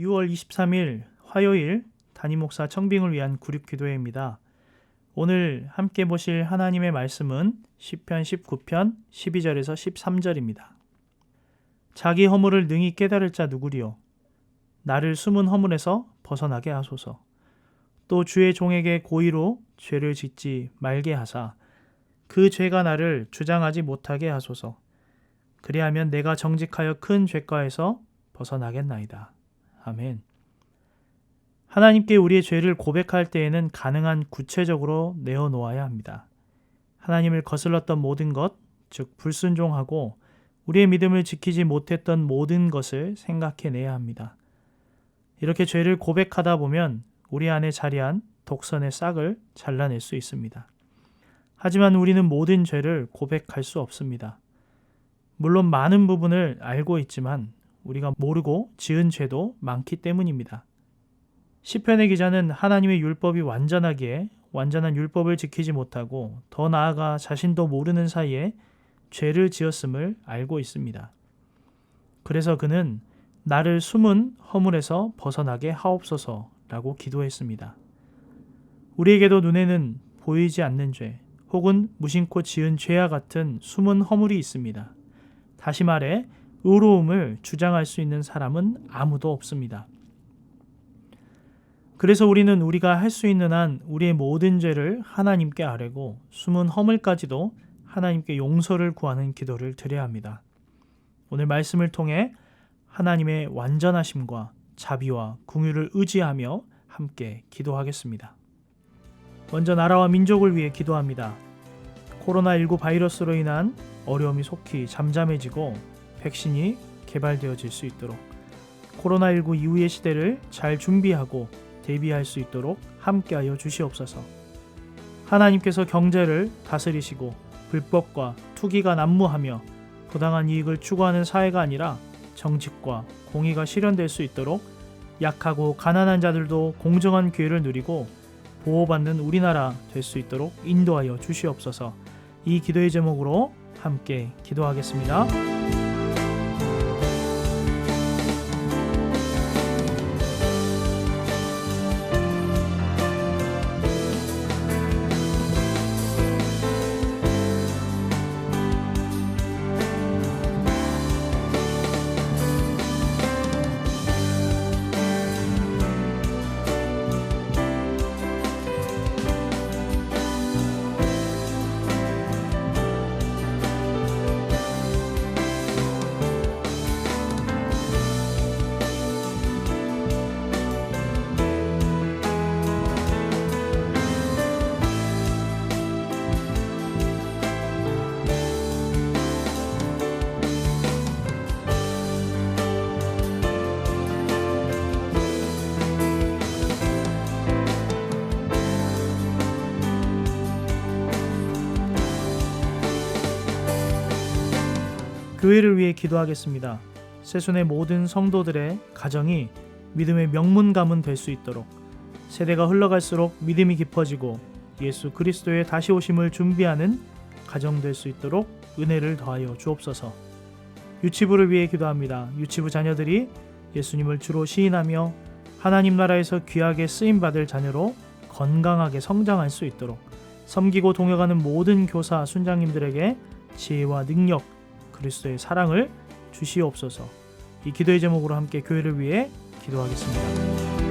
6월 23일 화요일 담임 목사 청빙을 위한 구립 기도회입니다. 오늘 함께 보실 하나님의 말씀은 시편 19편 12절에서 13절입니다. 자기 허물을 능히 깨달을 자 누구리요 나를 숨은 허물에서 벗어나게 하소서. 또 주의 종에게 고의로 죄를 짓지 말게 하사 그 죄가 나를 주장하지 못하게 하소서. 그리하면 내가 정직하여 큰 죄가에서 벗어나겠나이다. 아멘. 하나님께 우리의 죄를 고백할 때에는 가능한 구체적으로 내어놓아야 합니다. 하나님을 거슬렀던 모든 것, 즉 불순종하고 우리의 믿음을 지키지 못했던 모든 것을 생각해내야 합니다. 이렇게 죄를 고백하다 보면 우리 안에 자리한 독선의 싹을 잘라낼 수 있습니다. 하지만 우리는 모든 죄를 고백할 수 없습니다. 물론 많은 부분을 알고 있지만 우리가 모르고 지은 죄도 많기 때문입니다. 시편의 기자는 하나님의 율법이 완전하기에 완전한 율법을 지키지 못하고 더 나아가 자신도 모르는 사이에 죄를 지었음을 알고 있습니다. 그래서 그는 나를 숨은 허물에서 벗어나게 하옵소서라고 기도했습니다. 우리에게도 눈에는 보이지 않는 죄 혹은 무심코 지은 죄와 같은 숨은 허물이 있습니다. 다시 말해 의로움을 주장할 수 있는 사람은 아무도 없습니다. 그래서 우리는 우리가 할 수 있는 한 우리의 모든 죄를 하나님께 아뢰고 숨은 허물까지도 하나님께 용서를 구하는 기도를 드려야 합니다. 오늘 말씀을 통해 하나님의 완전하심과 자비와 궁유를 의지하며 함께 기도하겠습니다. 먼저 나라와 민족을 위해 기도합니다. 코로나19 바이러스로 인한 어려움이 속히 잠잠해지고 백신이 개발되어질 수 있도록 코로나19 이후의 시대를 잘 준비하고 대비할 수 있도록 함께하여 주시옵소서. 하나님께서 경제를 다스리시고 불법과 투기가 난무하며 부당한 이익을 추구하는 사회가 아니라 정직과 공의가 실현될 수 있도록 약하고 가난한 자들도 공정한 기회를 누리고 보호받는 우리나라 될 수 있도록 인도하여 주시옵소서. 이 기도의 제목으로 함께 기도하겠습니다. 교회를 위해 기도하겠습니다. 세순의 모든 성도들의 가정이 믿음의 명문 가문 될 수 있도록 세대가 흘러갈수록 믿음이 깊어지고 예수 그리스도의 다시 오심을 준비하는 가정 될 수 있도록 은혜를 더하여 주옵소서. 유치부를 위해 기도합니다. 유치부 자녀들이 예수님을 주로 시인하며 하나님 나라에서 귀하게 쓰임 받을 자녀로 건강하게 성장할 수 있도록 섬기고 동역하는 모든 교사 순장님들에게 지혜와 능력 그리스도의 사랑을 주시옵소서. 이 기도의 제목으로 함께 교회를 위해 기도하겠습니다.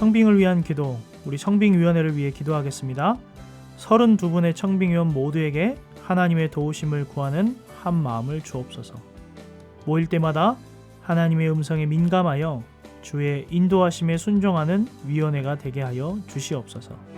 청빙을 위한 기도, 우리 청빙위원회를 위해 기도하겠습니다. 32분의 청빙위원 모두에게 하나님의 도우심을 구하는 한 마음을 주옵소서. 모일 때마다 하나님의 음성에 민감하여 주의 인도하심에 순종하는 위원회가 되게 하여 주시옵소서.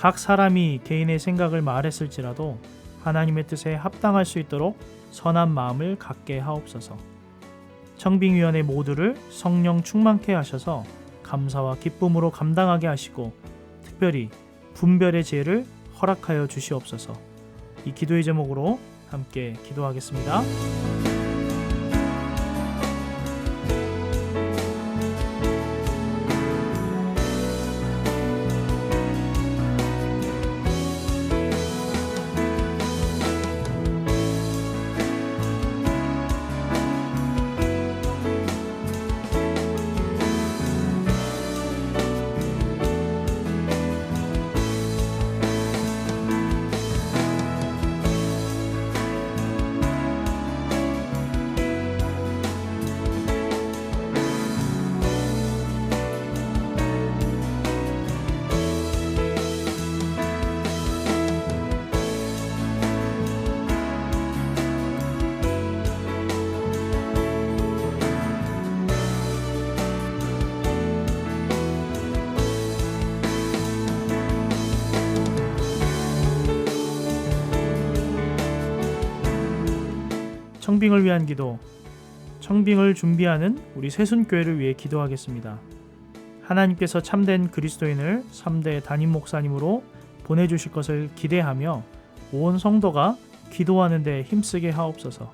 각 사람이 개인의 생각을 말했을지라도 하나님의 뜻에 합당할 수 있도록 선한 마음을 갖게 하옵소서. 청빙위원회 모두를 성령 충만케 하셔서 감사와 기쁨으로 감당하게 하시고 특별히 분별의 지혜를 허락하여 주시옵소서. 이 기도의 제목으로 함께 기도하겠습니다. 청빙을 위한 기도, 청빙을 준비하는 우리 새순교회를 위해 기도하겠습니다. 하나님께서 참된 그리스도인을 3대 담임 목사님으로 보내주실 것을 기대하며 온 성도가 기도하는 데 힘쓰게 하옵소서.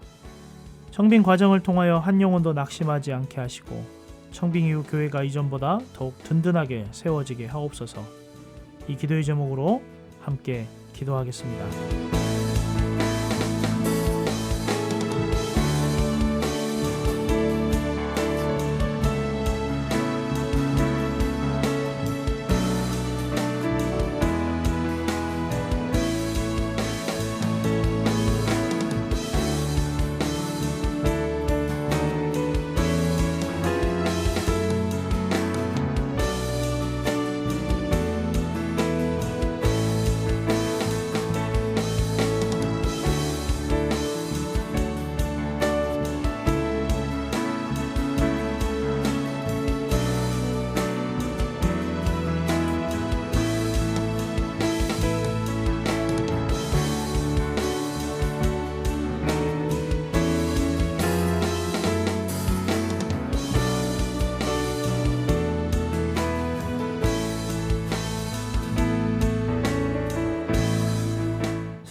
청빙 과정을 통하여 한 영혼도 낙심하지 않게 하시고 청빙 이후 교회가 이전보다 더욱 든든하게 세워지게 하옵소서. 이 기도의 제목으로 함께 기도하겠습니다.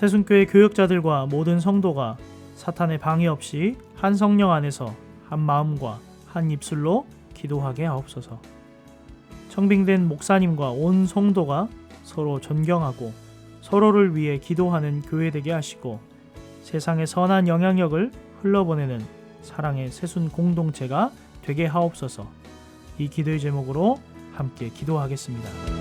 새순교회 교역자들과 모든 성도가 사탄의 방해 없이 한 성령 안에서 한 마음과 한 입술로 기도하게 하옵소서. 청빙된 목사님과 온 성도가 서로 존경하고 서로를 위해 기도하는 교회 되게 하시고 세상의 선한 영향력을 흘러보내는 사랑의 새순 공동체가 되게 하옵소서. 이 기도의 제목으로 함께 기도하겠습니다.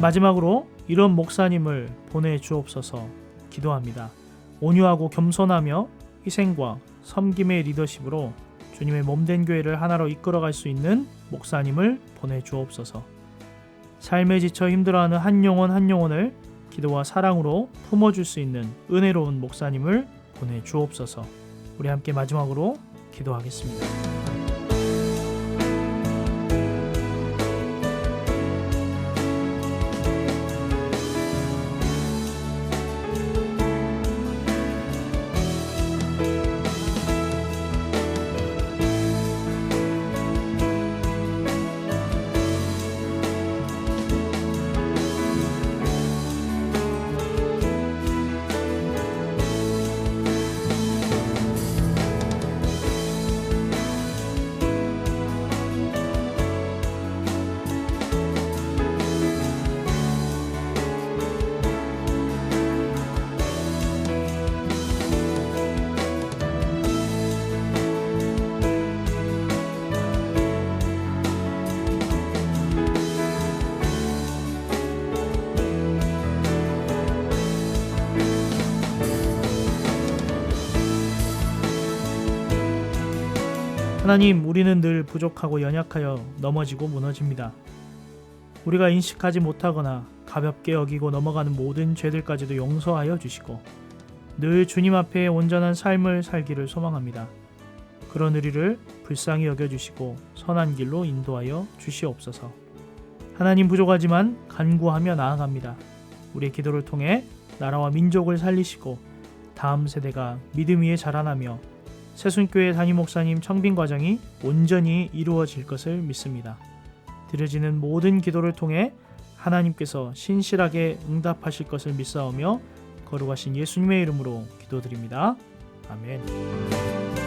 마지막으로 이런 목사님을 보내 주옵소서 기도합니다. 온유하고 겸손하며 희생과 섬김의 리더십으로 주님의 몸된 교회를 하나로 이끌어갈 수 있는 목사님을 보내 주옵소서. 삶에 지쳐 힘들어하는 한 영혼 한 영혼을 기도와 사랑으로 품어줄 수 있는 은혜로운 목사님을 보내 주옵소서. 우리 함께 마지막으로 기도하겠습니다. 하나님, 우리는 늘 부족하고 연약하여 넘어지고 무너집니다. 우리가 인식하지 못하거나 가볍게 여기고 넘어가는 모든 죄들까지도 용서하여 주시고 늘 주님 앞에 온전한 삶을 살기를 소망합니다. 그런 우리를 불쌍히 여겨 주시고 선한 길로 인도하여 주시옵소서. 하나님 부족하지만 간구하며 나아갑니다. 우리의 기도를 통해 나라와 민족을 살리시고 다음 세대가 믿음 위에 자라나며 새순교회 담임 목사님 청빙 과정이 온전히 이루어질 것을 믿습니다. 드려지는 모든 기도를 통해 하나님께서 신실하게 응답하실 것을 믿사오며 거룩하신 예수님의 이름으로 기도드립니다. 아멘.